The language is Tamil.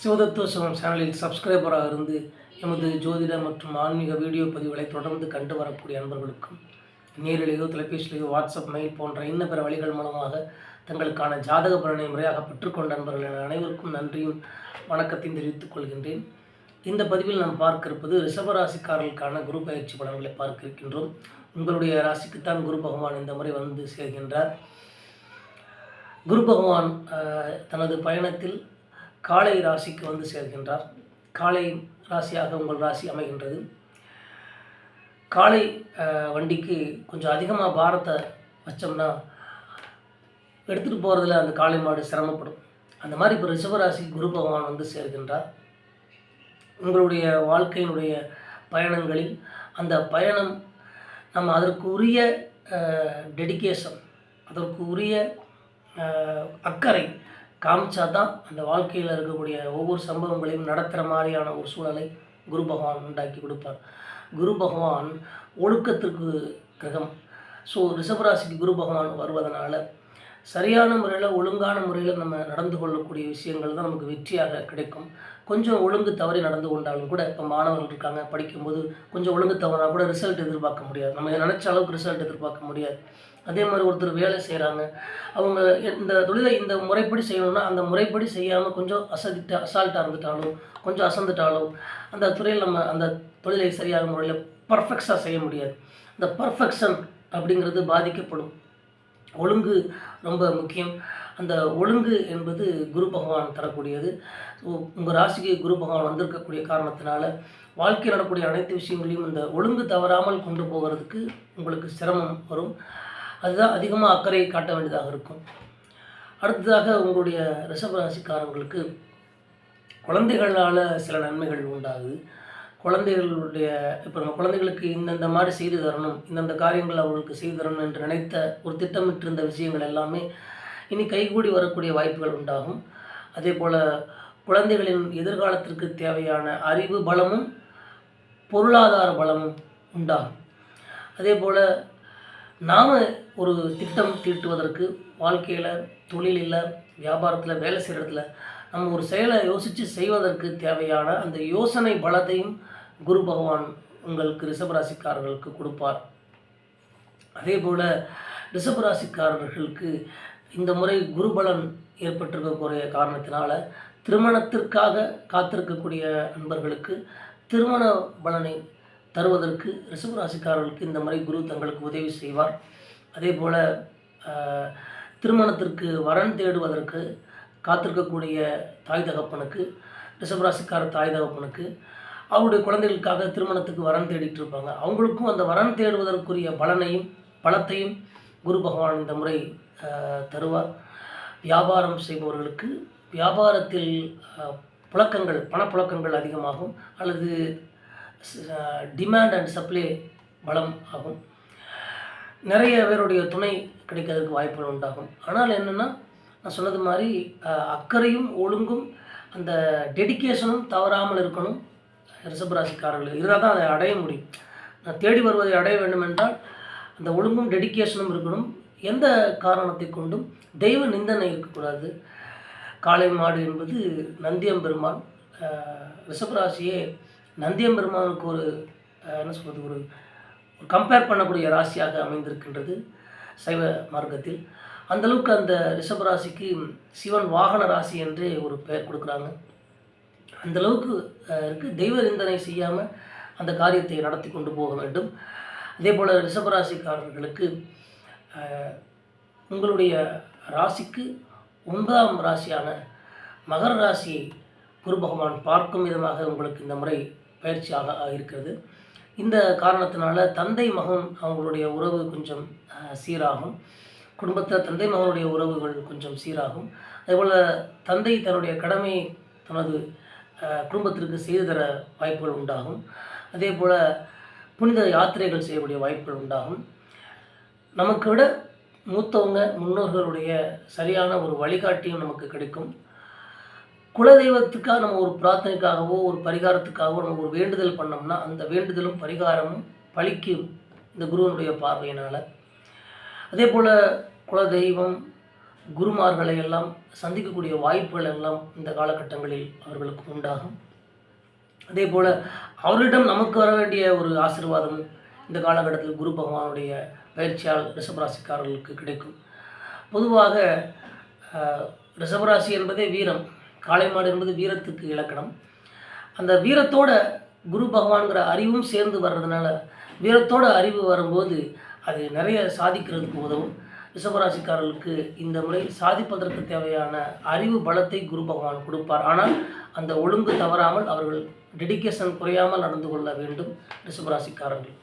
சிவதத்துவ சிவம் சேனலில் சப்ஸ்கிரைபராக இருந்து எமது ஜோதிட மற்றும் ஆன்மீக வீடியோ பதிவுகளை தொடர்ந்து கண்டு வரக்கூடிய அன்பர்களுக்கும் நேரிலேயோ தொலைபேசியிலேயோ வாட்ஸ்அப் மெயில் போன்ற இன்ன பிற வழிகள் மூலமாக தங்களுக்கான ஜாதக பலனை முறையாக பெற்றுக்கொண்ட அன்பர்கள் என அனைவருக்கும் நன்றியும் வணக்கத்தையும் தெரிவித்துக் கொள்கின்றேன். இந்த பதிவில் நாம் பார்க்க இருப்பது ரிஷபராசிக்காரர்களுக்கான குரு பயிற்சி பலன்களை பார்க்க இருக்கின்றோம். உங்களுடைய ராசிக்குத்தான் குரு பகவான் இந்த முறை வந்து சேர்கின்றார். குரு பகவான் தனது பயணத்தில் காளை ராசிக்கு வந்து சேர்கின்றார். காளை ராசியாக உங்கள் ராசி அமைகின்றது. காளை வண்டிக்கு கொஞ்சம் அதிகமாக பாரத்தை வச்சோம்னா எடுத்துகிட்டு போகிறதுல அந்த காளை மாடு சிரமப்படும். அந்த மாதிரி இப்போ ரிஷபராசி குரு பகவான் வந்து சேர்கின்றார். உங்களுடைய வாழ்க்கையினுடைய பயணங்களில் அந்த பயணம் நம்ம அதற்கு உரிய டெடிகேஷன் அதற்கு உரிய அக்கறை காமிச்சா தான் அந்த வாழ்க்கையில் இருக்கக்கூடிய ஒவ்வொரு சம்பவங்களையும் நடத்துகிற மாதிரியான ஒரு சூழலை குரு பகவான் உண்டாக்கி கொடுப்பார். குரு பகவான் ஒழுக்கத்திற்கு கிரகம். ஸோ ரிஷபராசிக்கு குரு பகவான் வருவதனால சரியான முறையில் ஒழுங்கான முறையில் நம்ம நடந்து கொள்ளக்கூடிய விஷயங்கள் தான் நமக்கு வெற்றியாக கிடைக்கும். கொஞ்சம் ஒழுங்கு தவறி நடந்து கொண்டாலும் கூட இப்போ மாணவர்கள் இருக்காங்க படிக்கும்போது கொஞ்சம் ஒழுங்கு தவறாக கூட ரிசல்ட் எதிர்பார்க்க முடியாது. நம்ம நினச்ச அளவுக்கு ரிசல்ட் எதிர்பார்க்க முடியாது. அதே மாதிரி ஒருத்தர் வேலை செய்கிறாங்க அவங்க இந்த தொழிலை இந்த முறைப்படி செய்யணும்னா அந்த முறைப்படி செய்யாமல் கொஞ்சம் அசதிட்டு அசால்ட்டாக இருந்துட்டாலும் கொஞ்சம் அசந்துட்டாலும் அந்த துறையில் நம்ம அந்த தொழிலை சரியான முறையில் பர்ஃபெக்டாக செய்ய முடியாது. அந்த பர்ஃபெக்ஷன் அப்படிங்கிறது பாதிக்கப்படும். ஒழுங்கு ரொம்ப முக்கியம். அந்த ஒழுங்கு என்பது குரு பகவான் தரக்கூடியது. ஸோ உங்கள் ராசிக்கு குரு பகவான் வந்திருக்கக்கூடிய காரணத்தினால வாழ்க்கையில் நடக்கக்கூடிய அனைத்து விஷயங்களையும் இந்த ஒழுங்கு தவறாமல் கொண்டு போகிறதுக்கு உங்களுக்கு சிரமம் வரும். அதுதான் அதிகமாக அக்கறை காட்ட வேண்டியதாக இருக்கும். அடுத்ததாக உங்களுடைய ரிஷபராசிக்காரங்களுக்கு குழந்தைகளால் சில நன்மைகள் உண்டாகுது. குழந்தைகளுடைய இப்போ நம்ம குழந்தைகளுக்கு இந்தந்த மாதிரி செய்து தரணும் இந்தந்த காரியங்கள் அவர்களுக்கு செய்து தரணும் என்று நினைத்த ஒரு திட்டமிட்டிருந்த விஷயங்கள் எல்லாமே இனி கைகூடி வரக்கூடிய வாய்ப்புகள் உண்டாகும். அதே போல் குழந்தைகளின் எதிர்காலத்திற்கு தேவையான அறிவு பலமும் பொருளாதார பலமும் உண்டாகும். அதே போல் நாம் ஒரு திட்டம் தீட்டுவதற்கு வாழ்க்கையில் தொழிலில் வியாபாரத்தில் வேலை செய்கிற இடத்துல நம்ம ஒரு செயலை யோசித்து செய்வதற்கு தேவையான அந்த யோசனை பலத்தையும் குரு பகவான் உங்களுக்கு ரிஷபராசிக்காரர்களுக்கு கொடுப்பார். அதே போல் ரிஷபராசிக்காரர்களுக்கு இந்த முறை குருபலன் ஏற்பட்டிருக்கக்கூடிய காரணத்தினால திருமணத்திற்காக காத்திருக்கக்கூடிய அன்பர்களுக்கு திருமண பலனை தருவதற்கு ரிஷபராசிக்காரர்களுக்கு இந்த முறை குரு தங்களுக்கு உதவி செய்வார். அதே போல் திருமணத்திற்கு வரன் தேடுவதற்கு காத்திருக்கக்கூடிய தாய் தகப்பனுக்கு ரிஷபராசிக்கார தாய் தகப்பனுக்கு அவருடைய குழந்தைகளுக்காக திருமணத்துக்கு வரன் தேடிட்டு இருப்பாங்க. அவங்களுக்கும் அந்த வரன் தேடுவதற்குரிய பலனையும் பலத்தையும் குரு பகவான் இந்த முறை தருவார். வியாபாரம் செய்பவர்களுக்கு வியாபாரத்தில் புழக்கங்கள் பணப்புழக்கங்கள் அதிகமாகும். அல்லது டிமாண்ட் அண்ட் சப்ளை பலம் ஆகும். நிறைய பேருடைய துணை கிடைக்கிறதுக்கு வாய்ப்புகள் உண்டாகும். ஆனால் என்னென்னா நான் சொன்னது மாதிரி அக்கறையும் ஒழுங்கும் அந்த டெடிகேஷனும் தவறாமல் இருக்கணும் ரிஷபராசிக்காரர்கள் இருந்தால் தான் அதை அடைய முடியும். நான் தேடி வருவதை அடைய வேண்டும் என்றால் அந்த ஒழுங்கும் டெடிகேஷனும் இருக்கணும். எந்த காரணத்தை கொண்டும் தெய்வ நிந்தனை இருக்கக்கூடாது. காளை மாடு என்பது நந்தியம்பெருமான். ரிஷபராசியே நந்தியம்பெருமானுக்கு ஒரு என்ன சொல்கிறது ஒரு கம்பேர் பண்ணக்கூடிய ராசியாக அமைந்திருக்கின்றது சைவ மார்க்கத்தில். அந்தளவுக்கு அந்த ரிஷபராசிக்கு சிவன் வாகன ராசி என்றே ஒரு பெயர் கொடுக்குறாங்க. அந்த அளவுக்கு இருக்கு. தெய்வ நிந்தனை செய்யாமல் அந்த காரியத்தை நடத்தி கொண்டு போக வேண்டும். அதே போல் ரிஷபராசிக்காரர்களுக்கு உங்களுடைய ராசிக்கு ஒன்பதாம் ராசியான மகர ராசியை குரு பகவான் பார்க்கும் விதமாக உங்களுக்கு இந்த முறை பயிற்சியாக இருக்கிறது இந்த காரணத்தினால தந்தை மகன் அவங்களுடைய உறவு கொஞ்சம் சீராகும். குடும்பத்தில் தந்தை மகனுடைய உறவுகள் கொஞ்சம் சீராகும். அதேபோல் தந்தை தன்னுடைய கடமை தனது குடும்பத்திற்கு செய்து தர வாய்ப்புகள் உண்டாகும். அதே போல் புனித யாத்திரைகள் செய்யக்கூடிய வாய்ப்புகள் உண்டாகும். நமக்கு விட மூத்தவங்க முன்னோர்களுடைய சரியான ஒரு வழிகாட்டியும் நமக்கு கிடைக்கும். குலதெய்வத்துக்காக நம்ம ஒரு பிரார்த்தனைக்காகவோ ஒரு பரிகாரத்துக்காகவோ நம்ம ஒரு வேண்டுதல் பண்ணோம்னா அந்த வேண்டுதலும் பரிகாரமும் பழிக்கும் இந்த குருவனுடைய பார்வையினால். அதே போல் குலதெய்வம் குருமார்களை எல்லாம் சந்திக்கக்கூடிய வாய்ப்புகள் எல்லாம் இந்த காலகட்டங்களில் அவர்களுக்கு உண்டாகும். அதே போல் அவரிடம் நமக்கு வர வேண்டிய ஒரு ஆசீர்வாதம் இந்த காலகட்டத்தில் குரு பகவானுடைய பயிற்சியால் ரிஷபராசிக்காரர்களுக்கு கிடைக்கும். பொதுவாக ரிஷபராசி என்பதே வீரம். காளை மாடு என்பது வீரத்துக்கு இலக்கணம். அந்த வீரத்தோட குரு பகவான்கிற அறிவும் சேர்ந்து வர்றதுனால வீரத்தோட அறிவு வரும்போது அது நிறைய சாதிக்கிறதுக்கு உதவும். ரிஷபராசிக்காரர்களுக்கு இந்த முறை சாதிப்பதற்கு தேவையான அறிவு பலத்தை குரு பகவான் கொடுப்பார். ஆனால் அந்த ஒழுங்கு தவறாமல் அவர்கள் டெடிக்கேஷன் குறையாமல் நடந்து கொள்ள வேண்டும் ரிஷபராசிக்காரர்கள்.